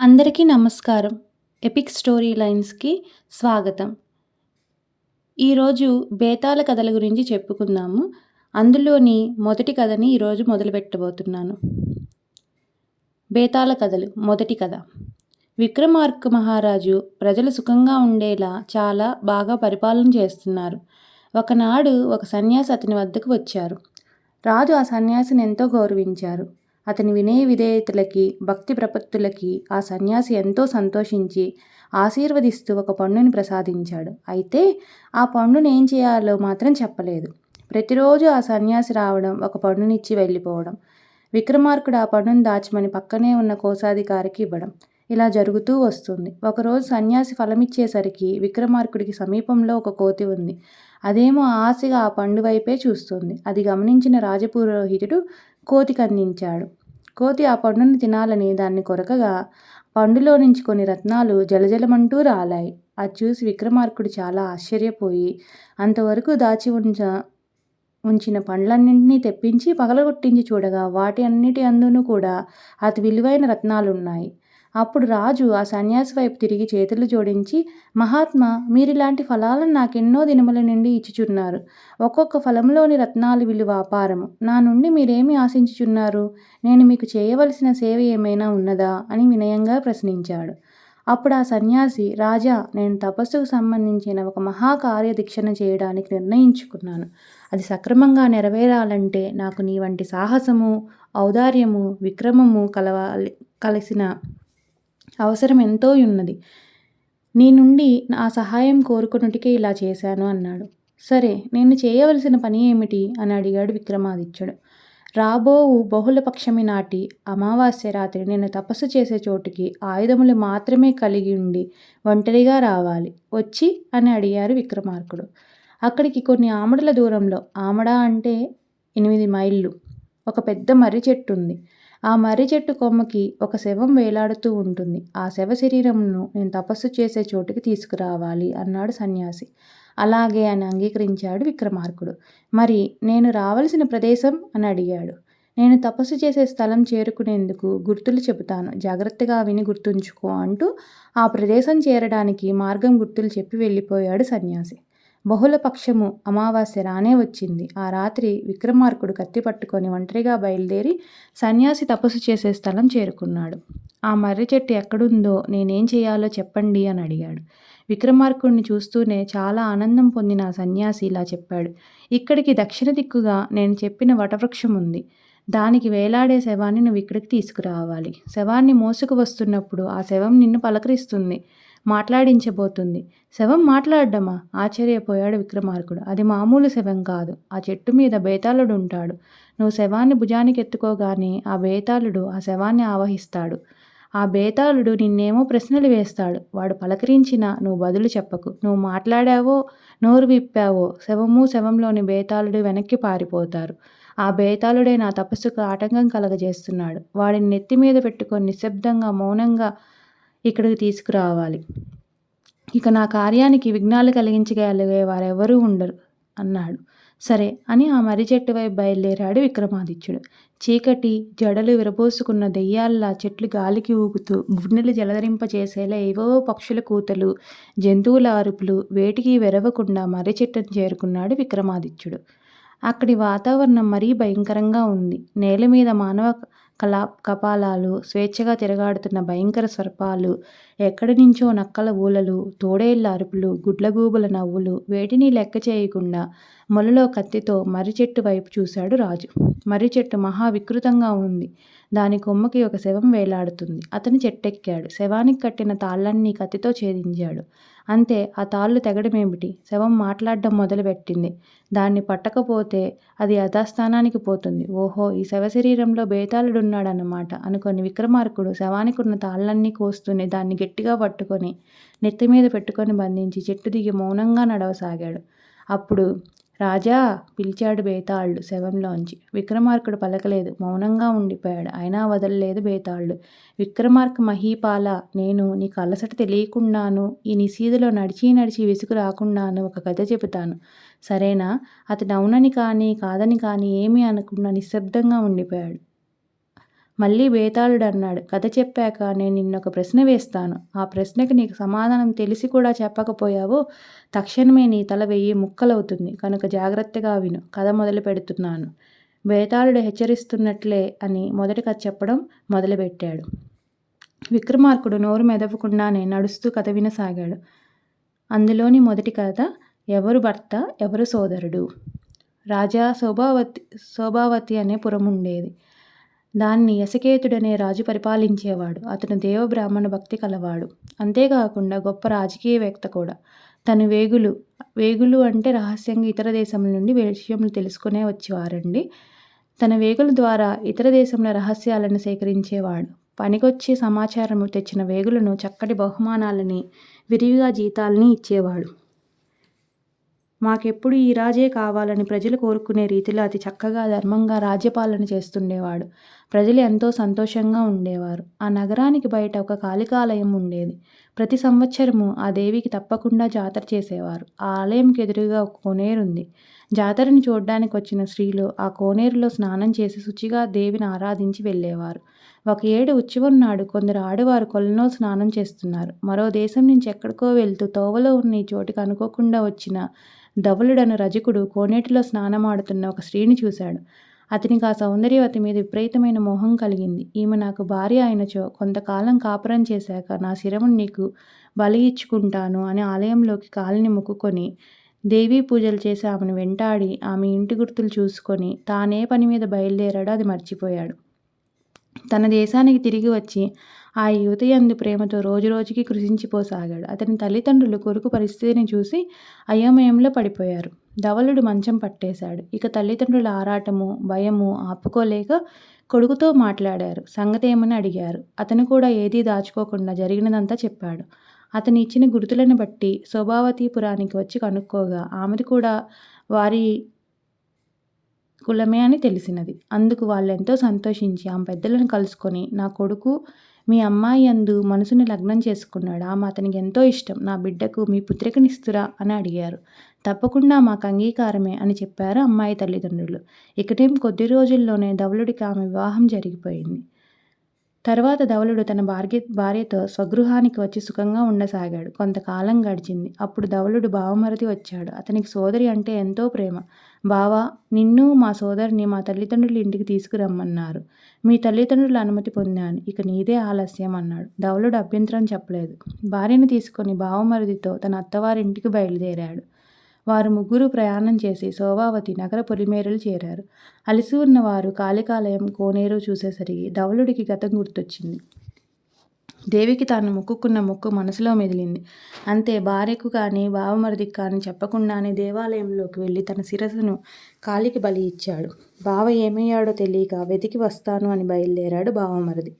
అందరికీ నమస్కారం. Epic story లైన్స్కి స్వాగతం. ఈరోజు బేతాళ కథల గురించి చెప్పుకుందాము. అందులోని మొదటి కథని ఈరోజు మొదలుపెట్టబోతున్నాను. బేతాళ కథలు మొదటి కథ. విక్రమార్క మహారాజు ప్రజలు సుఖంగా ఉండేలా చాలా బాగా పరిపాలన చేస్తున్నారు. ఒకనాడు ఒక సన్యాసి అతని వద్దకు వచ్చారు. రాజు ఆ సన్యాసిని ఎంతో గౌరవించారు. అతని వినయ విధేయతలకి భక్తి ప్రపత్తులకి ఆ సన్యాసి ఎంతో సంతోషించి ఆశీర్వదిస్తూ ఒక పండుని ప్రసాదించాడు. అయితే ఆ పండుని ఏం చేయాలో మాత్రం చెప్పలేదు. ప్రతిరోజు ఆ సన్యాసి రావడం ఒక పండునిచ్చి వెళ్ళిపోవడం విక్రమార్కుడు ఆ పండును దాచమని పక్కనే ఉన్న కోశాధికారికి ఇవ్వడం ఇలా జరుగుతూ వస్తుంది. ఒకరోజు సన్యాసి ఫలమిచ్చేసరికి విక్రమార్కుడికి సమీపంలో ఒక కోతి ఉంది. అదేమో ఆశగా ఆ పండు వైపే చూస్తుంది. అది గమనించిన రాజపురోహితుడు కోతికి అందించాడు కోతి ఆ పండుని తినాలని దాన్ని కొరకగా పండులో నుంచి కొన్ని రత్నాలు జలజలమంటూ రాలాయి. అది చూసి విక్రమార్కుడు చాలా ఆశ్చర్యపోయి అంతవరకు దాచి ఉంచ ఉంచిన పండ్లన్నింటినీ తెప్పించి పగలగొట్టించి చూడగా వాటి అన్నిటి అందును కూడా అతి విలువైన రత్నాలున్నాయి. అప్పుడు రాజు ఆ సన్యాసి వైపు తిరిగి చేతులు జోడించి మహాత్మా మీరిలాంటి ఫలాలను నాకెన్నో దినముల నుండి ఇచ్చుచున్నారు. ఒక్కొక్క ఫలంలోని రత్నాలు విలువ అపారము నా నుండి మీరేమి ఆశించుచున్నారు? నేను మీకు చేయవలసిన సేవ ఏమైనా ఉన్నదా? అని వినయంగా ప్రశ్నించాడు. అప్పుడు ఆ సన్యాసి రాజా నేను తపస్సుకు సంబంధించిన ఒక మహాకార్య దీక్షను చేయడానికి నిర్ణయించుకున్నాను. అది సక్రమంగా నెరవేరాలంటే నాకు నీ వంటి సాహసము ఔదార్యము విక్రమము కలవాలి కలిసిన అవసరం ఎంతో ఉన్నది. నీ నుండి నా సహాయం కోరుకున్నట్టుకే ఇలా చేశాను అన్నాడు. సరే నేను చేయవలసిన పని ఏమిటి? అని అడిగాడు విక్రమాదిత్యుడు. రాబోవు బహుళపక్షమి నాటి అమావాస్య రాత్రి నేను తపస్సు చేసే చోటుకి ఆయుధములు మాత్రమే కలిగి ఉండి ఒంటరిగా రావాలి. వచ్చి అని అడిగారు విక్రమార్కుడు. అక్కడికి కొన్ని ఆమడల దూరంలో ఆమడ అంటే ఎనిమిది మైళ్ళు ఒక పెద్ద మర్రి చెట్టు ఉంది. ఆ మర్రి చెట్టు కొమ్మకి ఒక శవం వేలాడుతూ ఉంటుంది. ఆ శవ శరీరంను నేను తపస్సు చేసే చోటుకి తీసుకురావాలి అన్నాడు సన్యాసి. అలాగే అని అంగీకరించాడు విక్రమార్కుడు. మరి నేను రావలసిన ప్రదేశం? అని అడిగాడు. నేను తపస్సు చేసే స్థలం చేరుకునేందుకు గుర్తులు చెబుతాను. జాగ్రత్తగా విని గుర్తుంచుకో అంటూ ఆ ప్రదేశం చేరడానికి మార్గం గుర్తులు చెప్పి వెళ్ళిపోయాడు సన్యాసి. బహుళపక్షము అమావాస్య రానే వచ్చింది. ఆ రాత్రి విక్రమార్కుడు కత్తి పట్టుకొని ఒంటరిగా బయలుదేరి సన్యాసి తపస్సు చేసే స్థలం చేరుకున్నాడు. ఆ మర్రి చెట్టు ఎక్కడుందో నేనేం చేయాలో చెప్పండి అని అడిగాడు. విక్రమార్కుడిని చూస్తూనే చాలా ఆనందం పొందిన ఆ సన్యాసి ఇలా చెప్పాడు. ఇక్కడికి దక్షిణ దిక్కుగా నేను చెప్పిన వటవృక్షం ఉంది. దానికి వేలాడే శవాన్ని నువ్వు ఇక్కడికి తీసుకురావాలి. శవాన్ని మోసుకు వస్తున్నప్పుడు ఆ శవం నిన్ను పలకరిస్తుంది. మాట్లాడించబోతుంది. శవం మాట్లాడడమా? ఆశ్చర్యపోయాడు విక్రమార్కుడు. అది మామూలు శవం కాదు. ఆ చెట్టు మీద బేతాళుడు ఉంటాడు. నువ్వు శవాన్ని భుజానికి ఎత్తుకోగానే ఆ బేతాళుడు ఆ శవాన్ని ఆవహిస్తాడు. ఆ బేతాళుడు నిన్నేమో ప్రశ్నలు వేస్తాడు. వాడు పలకరించినా నువ్వు బదులు చెప్పకు. నువ్వు మాట్లాడావో నోరు విప్పావో శవము శవంలోని బేతాళుడు వెనక్కి పారిపోతారు. ఆ బేతాళుడే నా తపస్సుకు ఆటంకం కలగజేస్తున్నాడు. వాడిని నెత్తి మీద పెట్టుకొని నిశ్శబ్దంగా మౌనంగా ఇక్కడికి తీసుకురావాలి. ఇక నా కార్యానికి విఘ్నాలు కలిగించగలిగే వారెవరూ ఉండరు అన్నాడు. సరే అని ఆ మర్రి చెట్టు వైపు బయలుదేరాడు విక్రమాదిత్యుడు. చీకటి జడలు విరబోసుకున్న దెయ్యాల్లా చెట్లు గాలికి ఊగుతూ గుండెలు జలధరింపచేసేలా ఏవో పక్షుల కూతలు జంతువుల అరుపులు వేటికి వెరవకుండా మర్రి చెట్టును చేరుకున్నాడు విక్రమాదిత్యుడు. అక్కడి వాతావరణం మరీ భయంకరంగా ఉంది. నేల మీద మానవ కలా కపాలాలు స్వేచ్ఛగా తిరగాడుతున్న భయంకర సర్పాలు ఎక్కడి నుంచో నక్కల ఊలలు తోడేళ్ళ అరుపులు గుడ్లగూబుల నవ్వులు వేటిని లెక్క చేయకుండా మొలలో కత్తితో మర్రి చెట్టు వైపు చూశాడు రాజు. మర్రి చెట్టు మహా వికృతంగా ఉంది. దాని కొమ్మకి ఒక శవం వేలాడుతుంది. అతను చెట్టెక్కాడు. శవానికి కట్టిన తాళ్ళన్నీ కత్తితో ఛేదించాడు. అంతే ఆ తాళ్ళు తెగడమేమిటి? శవం మాట్లాడడం మొదలుపెట్టింది. దాన్ని పట్టకపోతే అది యథాస్థానానికి పోతుంది. ఓహో ఈ శవశరీరంలో బేతాళుడున్నాడన్నమాట అనుకొని విక్రమార్కుడు శవానికి ఉన్న తాళ్ళన్నీ కోస్తూనే దాన్ని గట్టిగా పట్టుకొని నెత్తి మీద పెట్టుకొని బంధించి చెట్టు దిగి మౌనంగా నడవసాగాడు. అప్పుడు రాజా! పిలిచాడు బేతాళుడు శవంలోంచి. విక్రమార్కుడు పలకలేదు. మౌనంగా ఉండిపోయాడు. అయినా వదలలేదు బేతాళుడు. విక్రమార్క మహీపాల నేను నీకు అలసట తెలియకుండాను ఈ నిశీదులో నడిచి నడిచి విసుగు రాకుండాను ఒక కథ చెబుతాను. సరేనా? అతడు అవునని కానీ కాదని కానీ ఏమీ అనకుండా నిశ్శబ్దంగా ఉండిపోయాడు. మళ్ళీ బేతాళుడు అన్నాడు కథ చెప్పాక నేను నిన్నొక ప్రశ్న వేస్తాను. ఆ ప్రశ్నకి నీకు సమాధానం తెలిసి కూడా చెప్పకపోయావో తక్షణమే నీ తల వెయ్యి ముక్కలవుతుంది. కనుక జాగ్రత్తగా విను. కథ మొదలు పెడుతున్నాను. బేతాళుడు హెచ్చరిస్తున్నట్లే అని మొదటి కథ చెప్పడం మొదలుపెట్టాడు. విక్రమార్కుడు నోరు మెదపకుండానే నడుస్తూ కథ వినసాగాడు. అందులోని మొదటి కథ ఎవరు భర్త ఎవరు సోదరుడు? రాజా శోభావతి శోభావతి అనే పురం ఉండేది దాన్ని యసకేతుడనే రాజు పరిపాలించేవాడు. అతను దేవబ్రాహ్మణ భక్తి కలవాడు. అంతేకాకుండా గొప్ప రాజకీయవేత్త కూడా. తను వేగులు వేగులు అంటే రహస్యంగా ఇతర దేశముల నుండి విషయములు తెలుసుకునే వచ్చేవారండి. తన వేగుల ద్వారా ఇతర దేశముల రహస్యాలను సేకరించేవాడు. పనికొచ్చే సమాచారము తెచ్చిన వేగులను చక్కటి బహుమానాలని విరివిగా జీతాలని ఇచ్చేవాడు. మాకెప్పుడు ఈ రాజే కావాలని ప్రజలు కోరుకునే రీతిలో అతి చక్కగా ధర్మంగా రాజ్యపాలన చేస్తుండేవాడు. ప్రజలు ఎంతో సంతోషంగా ఉండేవారు. ఆ నగరానికి బయట ఒక కాళికాలయం ఉండేది. ప్రతి సంవత్సరము ఆ దేవికి తప్పకుండా జాతర చేసేవారు. ఆ ఆలయంకి ఎదురుగా ఒక కోనేరుంది జాతరని చూడడానికి వచ్చిన స్త్రీలు ఆ కోనేరులో స్నానం చేసి శుచిగా దేవిని ఆరాధించి వెళ్ళేవారు. ఒక ఏడు ఉత్సవం నాడు కొందరు ఆడవారు కొలను స్నానం చేస్తున్నారు. మరో దేశం నుంచి ఎక్కడికో వెళ్తూ తోవలో ఉన్న ఈ చోటుకు అనుకోకుండా వచ్చిన ధవలుడను రజకుడు కోనేటిలో స్నానమాడుతున్న ఒక స్త్రీని చూశాడు. అతనికి ఆ సౌందర్యవతి మీద విపరీతమైన మోహం కలిగింది. ఈమె నాకు భార్య అయినచో కొంతకాలం కాపురం చేశాక నా శిరమును నీకు బలి ఇచ్చుకుంటాను అని ఆలయంలోకి కాలిని మొక్కుకొని దేవీ పూజలు చేసి ఆమెను వెంటాడి ఆమె ఇంటి గుర్తులు చూసుకొని తానే పని మీద బయలుదేరాడో. అది మర్చిపోయాడు. తన దేశానికి తిరిగి వచ్చి ఆ యువతి అందు ప్రేమతో రోజురోజుకి కృషించిపోసాగాడు అతని తల్లిదండ్రులు కొడుకు పరిస్థితిని చూసి అయోమయంలో పడిపోయారు. ధవలుడు మంచం పట్టేశాడు. ఇక తల్లిదండ్రుల ఆరాటము భయము ఆపుకోలేక కొడుకుతో మాట్లాడారు. సంగతి ఏమని అడిగారు. అతను కూడా ఏదీ దాచుకోకుండా జరిగినదంతా చెప్పాడు. అతని ఇచ్చిన గుర్తులను బట్టి శోభావతిపురానికి వచ్చి కనుక్కోగా ఆమెది కూడా వారి కులమే అని తెలిసినది. అందుకు వాళ్ళెంతో సంతోషించి ఆమె పెద్దలను కలుసుకొని నా కొడుకు మీ అమ్మాయి అందు మనసుని లగ్నం చేసుకున్నాడు. ఆమె అతనికి ఎంతో ఇష్టం. నా బిడ్డకు మీ పుత్రికనిస్తురా అని అడిగారు. తప్పకుండా మాకు అంగీకారమే అని చెప్పారు అమ్మాయి తల్లిదండ్రులు. ఇకటేం కొద్ది రోజుల్లోనే ధవలుడికి ఆమె వివాహం జరిగిపోయింది. తర్వాత ధవలుడు తన భార్య భార్యతో స్వగృహానికి వచ్చి సుఖంగా ఉండసాగాడు. కొంతకాలం గడిచింది. అప్పుడు ధవలుడు బావమరది వచ్చాడు. అతనికి సోదరి అంటే ఎంతో ప్రేమ. బావా నిన్ను మా సోదరిని మా తల్లిదండ్రులు ఇంటికి తీసుకురమ్మన్నారు. మీ తల్లిదండ్రుల అనుమతి పొందాను. ఇక నీదే ఆలస్యం అన్నాడు. ధవలుడు అభ్యంతరం చెప్పలేదు. భార్యను తీసుకొని బావమరిదితో తన అత్తవారింటికి బయలుదేరాడు. వారు ముగ్గురు ప్రయాణం చేసి శోభావతి నగర పొలిమేరలు చేరారు. అలసి ఉన్నవారు కాళికాలయం కోనేరు చూసేసరికి ధవలుడికి గతం గుర్తొచ్చింది. దేవికి తాను మొక్కుకున్న మొక్కు మనసులో మెదిలింది. అంతే భార్యకు కానీ బావమరిదికి కానీ చెప్పకుండానే దేవాలయంలోకి వెళ్ళి తన శిరస్సును కాలికి బలి ఇచ్చాడు. బావ ఏమయ్యాడో తెలియక వెతికి వస్తాను అని బయలుదేరాడు బావమరిది.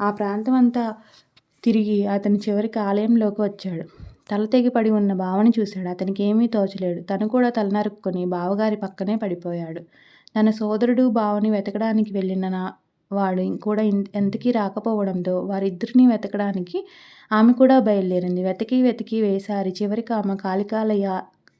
ఆ ప్రాంతం అంతా తిరిగి అతని చివరికి ఆలయంలోకి వచ్చాడు. తల తెగిపడి ఉన్న బావని చూశాడు. అతనికి ఏమీ తోచలేడు. తను కూడా తలనరుక్కొని బావగారి పక్కనే పడిపోయాడు. తన సోదరుడు బావని వెతకడానికి వెళ్ళిన నా వాడు కూడా ఎంతకీ రాకపోవడంతో వారిద్దరిని వెతకడానికి ఆమె కూడా బయలుదేరింది. వెతికి వెతికి వేసారి చివరికి ఆమె కాళికాలయ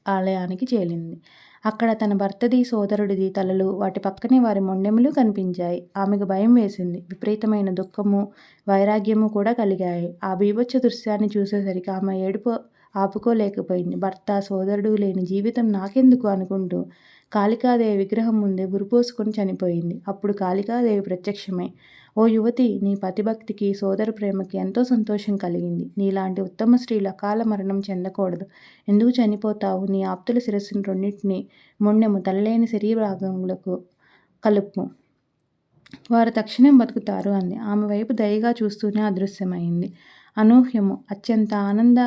ఆలయానికి చేరింది. అక్కడ తన భర్తది సోదరుడిది తలలు వాటి పక్కనే వారి మొండెములు కనిపించాయి. ఆమెకు భయం వేసింది. విపరీతమైన దుఃఖము వైరాగ్యము కూడా కలిగాయి. ఆ బీభత్స దృశ్యాన్ని చూసేసరికి ఆమె ఏడుపు ఆపుకోలేకపోయింది. భర్త సోదరుడు లేని జీవితం నాకెందుకు అనుకుంటూ కాళికాదేవి విగ్రహం ముందే గురిపోసుకొని చనిపోయింది. అప్పుడు కాళికాదేవి ప్రత్యక్షమై ఓ యువతి నీ పతిభక్తికి సోదర ప్రేమకి ఎంతో సంతోషం కలిగింది. నీలాంటి ఉత్తమ స్త్రీలు అకాల మరణం చెందకూడదు. ఎందుకు చనిపోతావు? నీ ఆప్తుల శిరస్సును రెండింటిని మొండెము తలలేని శరీరాగములకు కలుపు. వారు తక్షణం బతుకుతారు అంది. ఆమె వైపు దయగా చూస్తూనే అదృశ్యమైంది. అనూహ్యము అత్యంత ఆనంద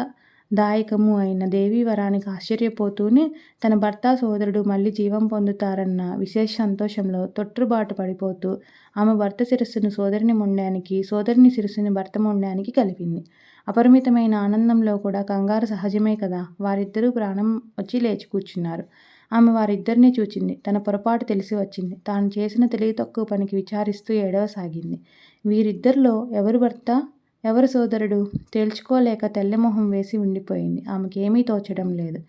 దాయకము అయిన దేవీ వరానికి ఆశ్చర్యపోతూనే తన భర్త సోదరుడు మళ్ళీ జీవం పొందుతారన్న విశేష సంతోషంలో తొట్టుబాటు పడిపోతూ ఆమె భర్త శిరస్సును సోదరిని మొండానికి సోదరిని శిరస్సుని భర్త మొండానికి కలిపింది. అపరిమితమైన ఆనందంలో కూడా కంగారు సహజమే కదా వారిద్దరూ ప్రాణం వచ్చి లేచి కూర్చున్నారు. ఆమె వారిద్దరినీ చూచింది. తన పొరపాటు తెలిసి వచ్చింది. తాను చేసిన తెలివి తక్కువ పనికి విచారిస్తూ ఏడవసాగింది. వీరిద్దరిలో ఎవరు భర్త? ఎవరు సోదరుడు తేల్చుకోలేక తెల్లమొహం వేసి ఉండిపోయింది ఆమెకేమీ తోచడం లేదు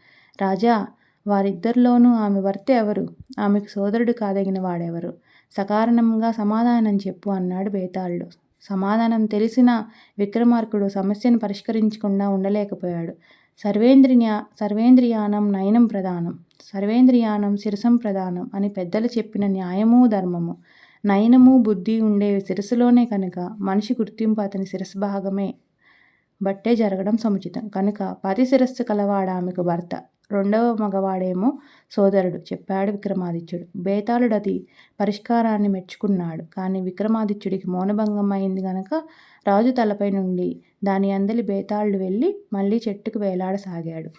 రాజా వారిద్దరిలోనూ ఆమె భర్త ఎవరు ఆమెకు సోదరుడు కాదగిన వాడెవరు సకారణంగా సమాధానం చెప్పు అన్నాడు బేతాళుడు. సమాధానం తెలిసిన విక్రమార్కుడు సమస్యను పరిష్కరించకుండా ఉండలేకపోయాడు. సర్వేంద్రియా సర్వేంద్రియానం నయనం ప్రధానం సర్వేంద్రియానం శిరసం ప్రధానం అని పెద్దలు చెప్పిన న్యాయము ధర్మము. నయనము బుద్ధి ఉండే శిరస్సులోనే కనుక మనిషి గుర్తింపు అతని శిరస్సు భాగమే బట్టే జరగడం సముచితం. కనుక పతి శిరస్సు కలవాడ ఆమెకు భర్త. రెండవ మగవాడేమో సోదరుడు చెప్పాడు విక్రమాదిత్యుడు. బేతాళుడది పరిష్కారాన్ని మెచ్చుకున్నాడు. కానీ విక్రమాదిత్యుడికి మౌనభంగం అయింది గనక రాజు తలపై నుండి దాని అందలి బేతాళుడు వెళ్ళి మళ్ళీ చెట్టుకు వేలాడసాగాడు.